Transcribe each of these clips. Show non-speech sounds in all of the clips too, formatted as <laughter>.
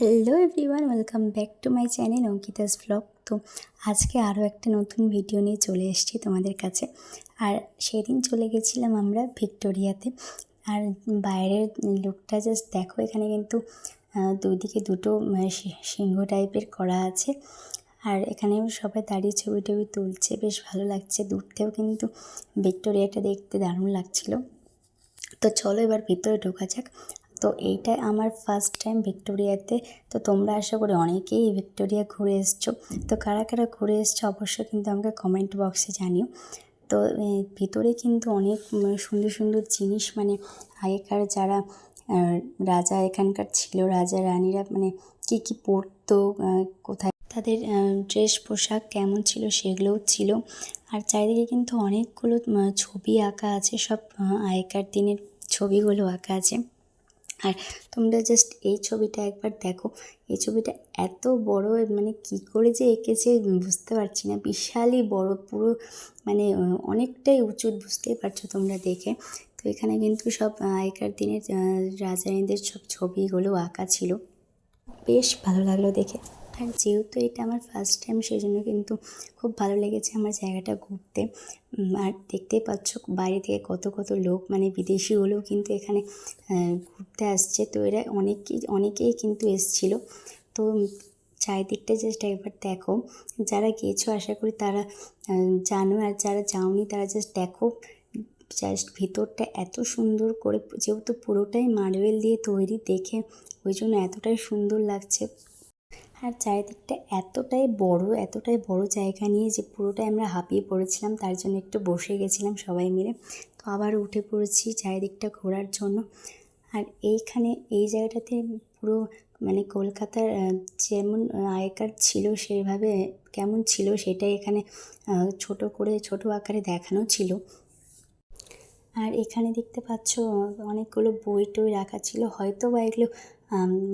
Hello everyone welcome back to my channel Ankita's blog তো আজকে আরও একটা নতুন ভিডিও নিয়ে চলে এসেছি তোমাদের কাছে। আর সেদিন চলে গেছিলাম আমরা ভিক্টোরিয়াতে। আর বাইরের লুকটা জাস্ট দেখো এখানে কিন্তু আহ, দুই দিকে দুটো সিংহ টাইপের করা আছে। আর এখানেও সবাই দাঁড়িয়ে ছবি টবি তুলছে বেশ ভালো লাগছে। দূর থেকেও কিন্তু ভিক্টোরিয়াটা দেখতে দারুণ লাগছিল। তো চলো এবার ভিতরে ঢোকা যাক। তো এইটাই আমার ফার্স্ট টাইম ভিক্টোরিয়াতে। তো তোমরা আশা করি অনেকেই ভিক্টোরিয়া ঘুরে এসছো। তো কারা কারা ঘুরে এসছো অবশ্যই কিন্তু আমাকে কমেন্ট বক্সে জানিও। তো ভিতরে কিন্তু অনেক সুন্দর সুন্দর জিনিস মানে আগেকার যারা রাজা এখানকার ছিল, রাজা রানীরা মানে কী কী পরতো কোথায় তাদের ড্রেস পোশাক কেমন ছিল সেগুলোও ছিল। আর চারিদিকে কিন্তু অনেকগুলো ছবি আঁকা আছে, সব আগেকার দিনের ছবিগুলো আঁকা আছে। আর তোমরা জাস্ট এই ছবিটা একবার দেখো। এই ছবিটা এত বড় মানে কি করে যে এঁকেছে বুঝতে পারছি না। বিশালই বড়, পুরো মানে অনেকটাই উঁচু, বুঝতেই পারছ তোমরা দেখে। তো এখানে কিন্তু সব আগেকার দিনের রাজারানীদের সব ছবিগুলো আঁকা ছিল। বেশ ভালো লাগল দেখে। আর যেহেতু এটা আমার ফার্স্ট টাইম সেই জন্য কিন্তু খুব ভালো লেগেছে আমার জায়গাটা ঘুরতে। আর দেখতেই পাচ্ছ বাইরে থেকে কত কত লোক মানে বিদেশি হলেও কিন্তু এখানে ঘুরতে আসছে। তো এরা অনেকেই অনেকেই কিন্তু এসছিল। তো চারিদিকটা জাস্ট একবার দেখো। যারা গিয়েছো, আশা করি তারা জানো। আর যারা যাওনি, তারা জাস্ট দেখো। জাস্ট ভেতরটা এত সুন্দর করে, যেহেতু পুরোটাই মার্বেল দিয়ে তৈরি, দেখে ওই জন্য এতটাই সুন্দর লাগছে। আর চারিদিকটা এতটাই বড় এতটাই বড় জায়গা নিয়ে যে পুরোটাই আমরা হাঁপিয়ে পড়েছিলাম, তার জন্য একটু বসে গেছিলাম সবাই মিলে। তো আবার উঠে পড়েছি চারিদিকটা ঘোরার জন্য। আর এইখানে এই জায়গাটাতে পুরো মানে কলকাতার যেমন আগেকার ছিল সেভাবে কেমন ছিল সেটাই এখানে ছোট করে, ছোট আকারে দেখানো ছিল। আর এখানে দেখতে পাচ্ছ, অনেকগুলো বই টই রাখা ছিল। হয়তো বা এগুলো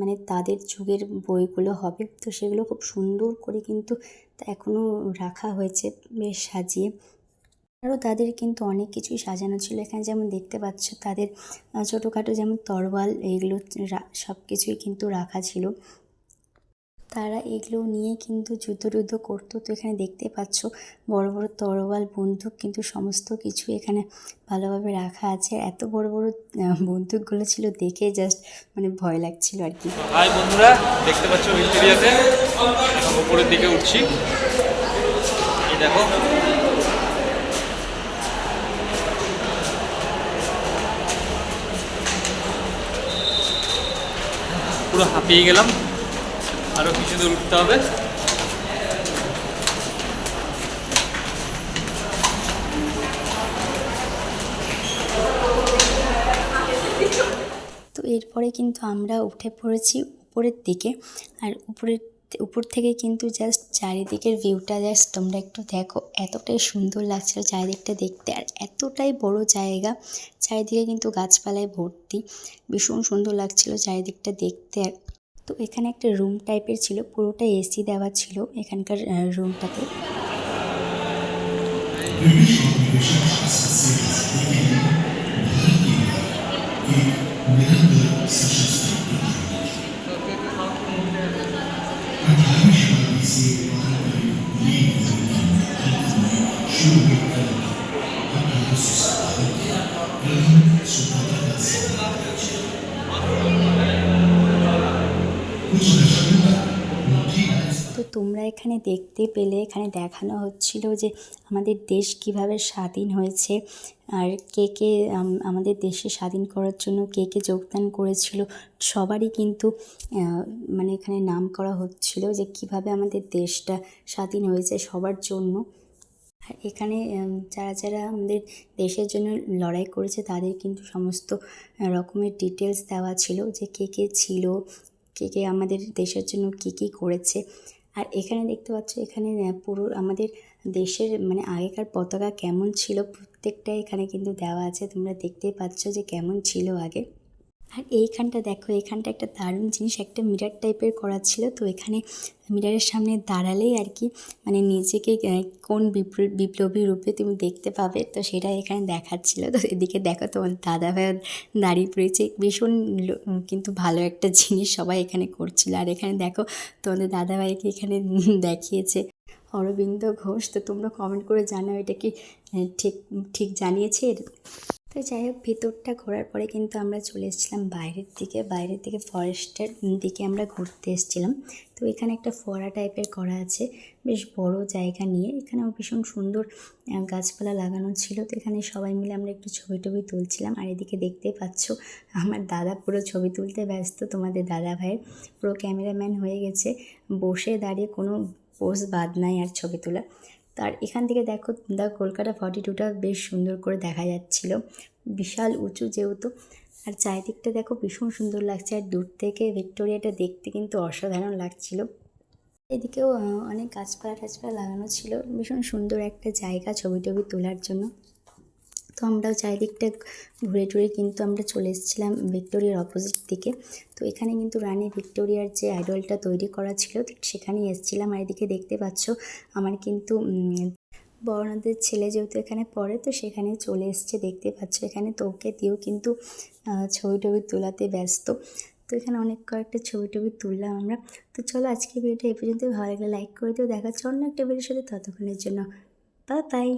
মানে তাদের যুগের বইগুলো হবে। তো সেগুলো খুব সুন্দর করে কিন্তু এখনও রাখা হয়েছে, বেশ সাজিয়ে। আরও তাদের কিন্তু অনেক কিছুই সাজানো ছিল। এখানে যেমন দেখতে পাচ্ছ, তাদের ছোটোখাটো যেমন তরোয়াল এইগুলো সব কিছুই কিন্তু রাখা ছিল। তারা এগুলো নিয়ে কিন্তু যুদ্ধ করতো। তো এখানে দেখতে পাচ্ছ, বড় বড় তরোয়াল, বন্দুক কিন্তু সমস্ত কিছু এখানে ভালোভাবে রাখা আছে। এত বড় বড় বন্দুকগুলো ছিল দেখে জাস্ট মানে ভয় লাগছিল আর কি। হাই বন্ধুরা, দেখতে পাচ্ছ উপরের দিকে উঠছি। দেখো। পুরো হাঁপিয়ে গেলাম। আরও কিছু দূর উঠতে হবে। তো এরপরে কিন্তু আমরা উঠে পড়েছি উপরের দিকে। আর উপরের, উপর থেকে কিন্তু জাস্ট চারিদিকের ভিউটা জাস্ট তোমরা একটু দেখো। এতটাই সুন্দর লাগছিল চারিদিকটা দেখতে। আর এতটাই বড় জায়গা, চারিদিকে কিন্তু গাছপালায় ভর্তি। ভীষণ সুন্দর লাগছিল চারিদিকটা দেখতে। আর তো এখানে একটা রুম টাইপের ছিল পুরোটা এসি দেওয়া ছিল এখানকার রুমটাতে তো তোমরা এখানে দেখতে পেলে, এখানে দেখানো হচ্ছিল যে আমাদের দেশ কীভাবে স্বাধীন হয়েছে আর কে কে আমাদের দেশে স্বাধীন করার জন্য কে কে যোগদান করেছিল। সবারই কিন্তু মানে এখানে নাম করা হচ্ছিল যে কীভাবে আমাদের দেশটা স্বাধীন হয়েছে সবার জন্য। আর এখানে যারা যারা আমাদের দেশের জন্য লড়াই করেছে তাদের কিন্তু সমস্ত রকমের ডিটেলস দেওয়া ছিল যে কে কে ছিল কে কে আমাদের দেশের জন্য কী কী করেছে। আর এখানে দেখতে পাচ্ছ, এখানে পুরো আমাদের দেশের মানে আগেকার পতাকা কেমন ছিল প্রত্যেকটা এখানে কিন্তু দেওয়া আছে। তোমরা দেখতেই পাচ্ছ যে কেমন ছিল আগে। আর এইখানটা দেখো এখানটা একটা দারুণ জিনিস, একটা মিরার টাইপের করা ছিল। তো এখানে মিরারের সামনে দাঁড়ালেই আর কি মানে নিজেকে কোন বিপ্ল- বিপ্লবী রূপে তুমি দেখতে পাবে, তো সেটা এখানে দেখাচ্ছিল। তো এদিকে দেখো, তোমার দাদা ভাই দাঁড়িয়ে পড়েছে। ভীষণ কিন্তু ভালো একটা জিনিস সবাই এখানে করছিল। আর এখানে দেখো, তোমাদের দাদা ভাইকে এখানে <laughs> দেখিয়েছে অরবিন্দ ঘোষ। তো তোমরা কমেন্ট করে জানাও, এটা কি ঠিক ঠিক জানিয়েছে? তো যাই হোক, ভিতরটা ঘোরার পরে কিন্তু আমরা চলে এসেছিলাম বাইরের দিকে। বাইরের দিকে ফরেস্টের দিকে আমরা ঘুরতে এসেছিলাম। তো এখানে একটা ফোয়ারা টাইপের করা আছে, বেশ বড় জায়গা নিয়ে। এখানেও ভীষণ সুন্দর গাছপালা লাগানো ছিল। তো এখানে সবাই মিলে আমরা একটু ছবি টবি তুলছিলাম। আর এদিকে দেখতেই পাচ্ছ, আমার দাদা পুরো ছবি তুলতে ব্যস্ত, তোমাদের দাদা ভাইয়ের পুরো ক্যামেরাম্যান হয়ে গেছে। বসে দাঁড়িয়ে কোনো পোজ বাদ নাই আর ছবি তোলা। তার এখান থেকে দেখো দ্য কলকাতা ফর্টি টুটা বেশ সুন্দর করে দেখা যাচ্ছিল। বিশাল উঁচু যেহেতু। আর চারিদিকটা দেখো, ভীষণ সুন্দর লাগছে। আর দূর থেকে ভিক্টোরিয়াটা দেখতে কিন্তু অসাধারণ লাগছিল। এদিকেও অনেক গাছপালা টাছপালা লাগানো ছিল। ভীষণ সুন্দর একটা জায়গা ছবি টবি তোলার জন্য। তো আমরাও চারিদিকটা ঘুরে টুরে কিন্তু আমরা চলে এসেছিলাম ভিক্টোরিয়ার অপোজিট দিকে। তো এখানে কিন্তু রানী ভিক্টোরিয়ার যে আইডলটা তৈরি করা ছিল সেখানেই এসেছিলাম। আর এদিকে দেখতে পাচ্ছ, আমার কিন্তু বড়নাদের ছেলে যেহেতু এখানে পড়ে, তো সেখানে চলে এসছে। দেখতে পাচ্ছ, এখানে তো ওকে দিয়েও কিন্তু ছবি টবি তোলাতে ব্যস্ত। তো এখানে অনেক কয়েকটা ছবি টবি তুললাম আমরা। তো চলো আজকে ভিডিওটা এই পর্যন্ত ভালো লাগলে লাইক করে দিও। দেখা অন্য একটা ভিডিওর সাথে। ততক্ষণের জন্য বাই বাই